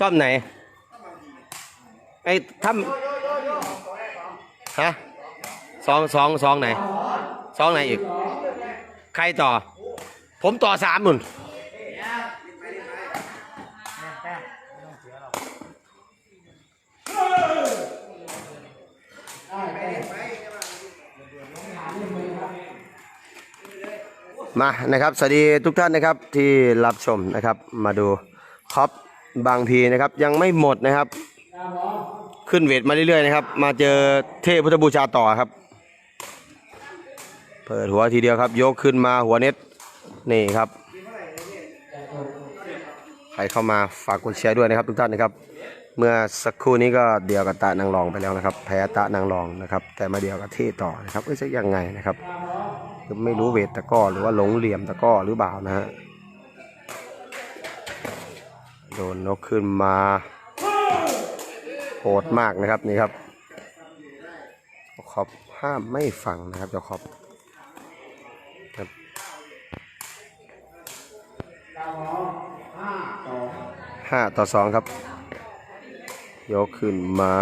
ต้อมไหน ไอ้ทำฮะสองสองสองไหน สองไหนอีก ใครต่อ ผมต่อสามหนุน มานะครับสวัสดีทุกท่านนะครับที่รับชมนะครับ มาดูคอปบางพีนะครับ ยังไม่หมดนะครับ ขึ้นเวทมาเรื่อยๆนะครับ มาเจอเทพพุทธบูชาต่อครับ เปิดหัวทีเดียวครับ ยกขึ้นมาหัวเน็ตนี่ครับ ใครเข้ามาฝากกดแชร์ด้วยนะครับ ทุกท่านนะครับ เมื่อสักครู่นี้ก็เดียวกับตะนางรองไปแล้วนะครับ แพ้ตะนางรองนะครับ แต่มาเดียวกับเทต่อนะครับเอ้ยจะยังไงนะครับ ไม่รู้เวทตะก้อหรือว่าหลงเหลี่ยมตะก้อหรือเปล่านะฮะโดนนกขึ้นมาโหดมากนะครับนี่ครับขอบห้ามไม่ฟังนะครับเจ้าขอบครับห้าต่อสองครับ ยกขึ้นมา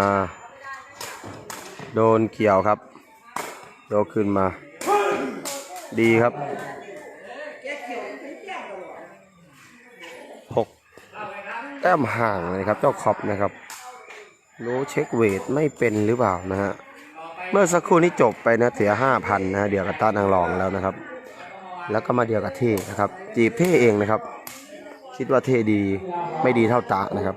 โดนเกี่ยวครับ ยกขึ้นมา ดีครับหกแต้มห่างเลยครับเจ้าคอปนะครับรู้เช็คเวทไม่เป็นหรือเปล่านะฮะเมื่อสักครู่นี้จบไปนะเสียห้าพันนะฮะเดียวกับต้านางรองแล้วนะครับ แล้วก็มาเดียวกับเท่นะครับ จีบเท่เองนะครับ คิดว่าเท่ดีไม่ดีเท่าตานะครับ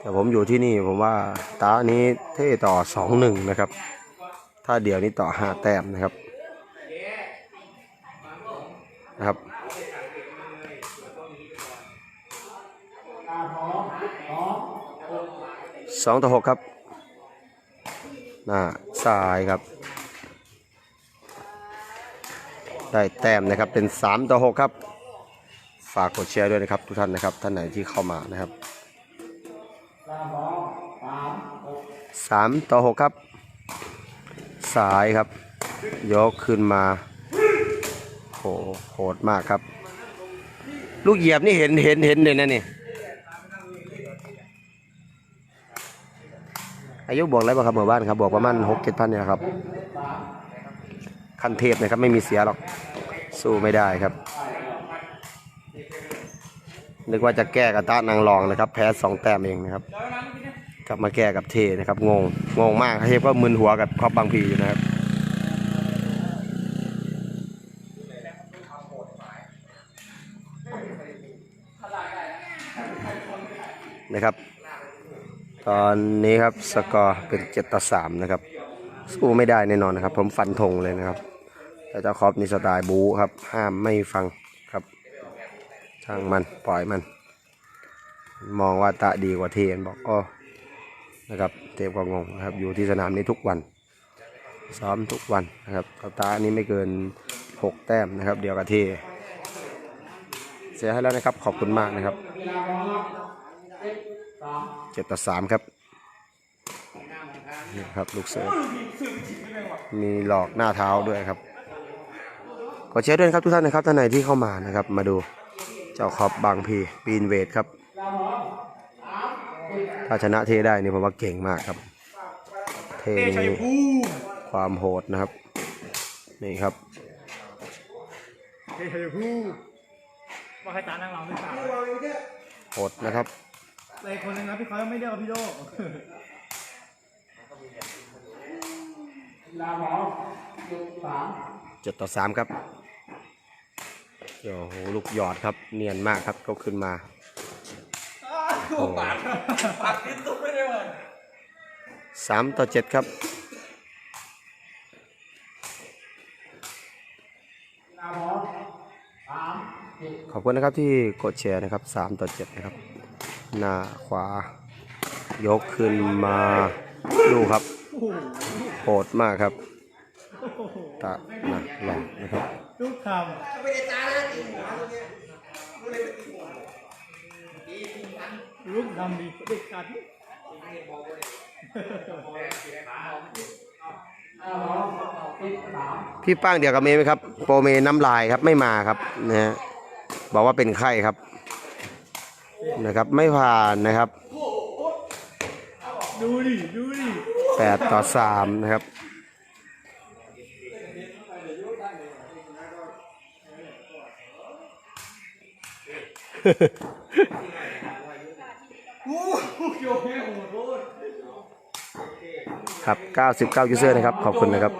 แต่ผมอยู่ที่นี่ผมว่าตานี้เท่ต่อสองหนึ่งนะครับ ถ้าเดียวนี้ต่อห้าแต้มนะครับ นะครับสองต่อหกครับหน้าซ้ายครับ ได้แต้มนะครับเป็นสามต่อหกครับ ฝากกดแชร์ด้วยนะครับทุกท่านนะครับ ท่านไหนที่เข้ามานะครับสามต่อหกครับ สายครับ ยกขึ้นมา หโหดมากครับ ลูกเหยียบนี่เห็นเห็นเห็นเลยนะนี่อายุบวกแล้วป่ะครับหมู่บ้านครับบวกประมาณหกเจ็ดพันเนี่ยครับ คันเทพนะครับไม่มีเสียหรอกสู้ไม่ได้ครับ นึกว่าจะแก้กับต้านางรองนะครับ แพ้สองแต้มเองนะครับ กลับมาแก้กับเทนะครับ งง งงมากเทพก็มึนหัวกับครอบบางพีอยู่นะครับ นะครับ ตอนนี้ครับสกอร์เป็นเจ็ดต่อสามนะครับ สู้ไม่ได้แน่นอนนะครับ ผมฟันธงเลยนะครับ แต่เจ้าคอปนี่สไตล์บู๊ครับ ห้ามไม่ฟังครับ ช่างมันปล่อยมัน มองว่าตะดีกว่าเทนบอกอ้อนะครับเทพก็งงนะครับ อยู่ที่สนามนี้ทุกวัน ซ้อมทุกวันนะครับเอาตานี้ไม่เกินหกแต้มนะครับ เดียวกับเทเสียให้แล้วนะครับ ขอบคุณมากนะครับ เจ็ดต่อสามครับนี่ครับลูกเสิร์ฟมีหลอกหน้าเท้าด้วยครับขอเชียร์ด้วยนะครับทุกท่านนะครับท่านไหนที่เข้ามานะครับ มาดูเจ้าขอบบางพีปีนเวทครับ ถ้าชนะเทได้นี่ผมว่าเก่งมากครับ เทนี่ความโหดนะครับ นี่ครับเฮ้ยเฮ้ยพูว่าใครตานั่งเราไม่ตาโหดนะครับ แต่อีกคนนึงนะพี่เขายังไม่เรียกว่าพี่โดเจ็ดต่อสามครับโอ้โหลูกหยอดครับเนียนมากครับเขาขึ้นมาโอ้โหสามต่อเจ็ดครับขอบคุณนะครับที่กดแชร์นะครับสามต่อเจ็ดนะครับ หน้าขวา ยกขึ้นมาดูครับโหดมากครับตะหนักหลอกนะครับทุกคำลูกดำดีเด็กขาดพี่ป้างเดียวกับเมย์ไหมครับ โปรเมน้ำลายครับไม่มาครับนะฮะบอกว่าเป็นไข้ครับ นะครับไม่ผ่านนะครับดูดิดูดิแปดต่อสามนะครับครับ 99 ยูเซอร์นะครับ ขอบคุณนะครับ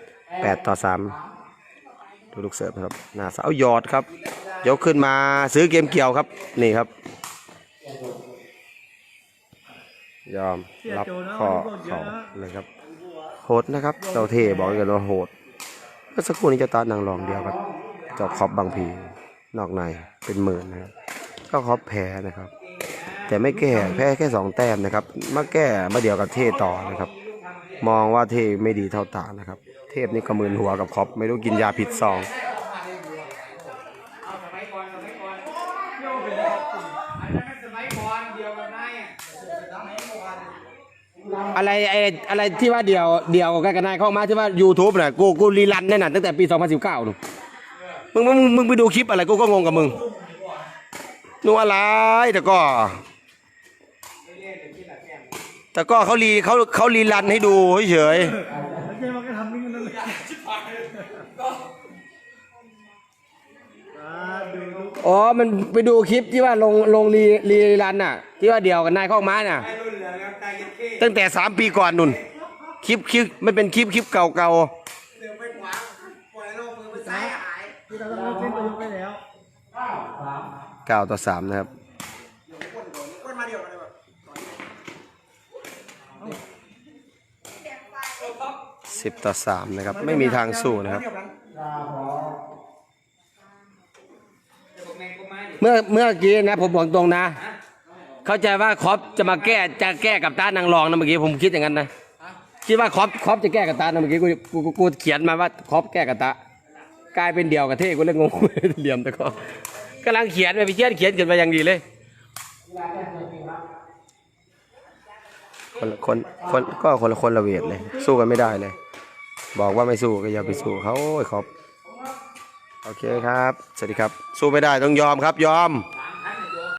8 ต่อ 3 ดูลูกเสิร์ฟนะครับหน้าเสาหยอดครับ ยกขึ้นมาซื้อเกมเกี่ยวครับ นี่ครับ ยอมรับข้อเขาเลยครับ โหดนะครับเจ้าเทบอกกันว่าโหดเมื่อสักครู่นี้เจะตานางรองเดียวครับ เจ้าคอบบางพีนอกในเป็นหมื่นนะครับก็ครอบแพ้นะครับ แต่ไม่แก้แพ้แค่สองแต้มนะครับมาแก้มาเดียวกับเทต่อนะครับ มองว่าเทไม่ดีเท่าตานะครับ เทพนี่ก็มืนหัวกับคอปไม่รู้กินยาผิดซอง อะไรไออะไรที่ว่าเดียวเดียวกันกันนายเข้ามาที่ว่า YouTube น่ะกูกูรีรันแน่น่ะตั้งแต่ปี 2019นู่นมึงมึงมึงมึงไปดูคลิปอะไรกูก็งงกับมึงนู่นอะไรแต่ก็แต่ก็เขารีเขาเขารีรันให้ดูเฉยเลยอ๋อ มันไปดูคลิปที่ว่าลงลงรีรีรันน่ะ ที่ว่าเดียวกันนายข้ามาน่ะ ตั้งแต่สามปีก่อนนุ่น คลิปคลิปไม่เป็นคลิปคลิปเก่าที่เราต้องเล่นตัวยกไปแล้วๆเก้าต่อสามนะครับสิบต่อสามนะครับ ไม่มีทางสู้นะครับ เมื่อเมื่อกี้นะผมบอกตรงนะ เข้าใจว่าครอปจะมาแก้จะแก้กับตานางรองนะเมื่อกี้ผมคิดอย่างนั้นนะคิดว่าครอปครอปจะแก้กับตานะเมื่อกี้กูกูกูกูเขียนมาว่าครอปแก้กับตากลายเป็นเดียวกับเท่กูเลยงงเหลี่ยมแต่ก็กำลังเขียนไปพี่เชียนเขียนเขียนมาอย่างดีเลย คนละคนคนก็คนละคนละเวทเลย สู้กันไม่ได้เลย บอกว่าไม่สู้ก็อย่าไปสู้เขาโอ้ยคอปโอเคครับ สวัสดีครับ สู้ไม่ได้ต้องยอมครับยอม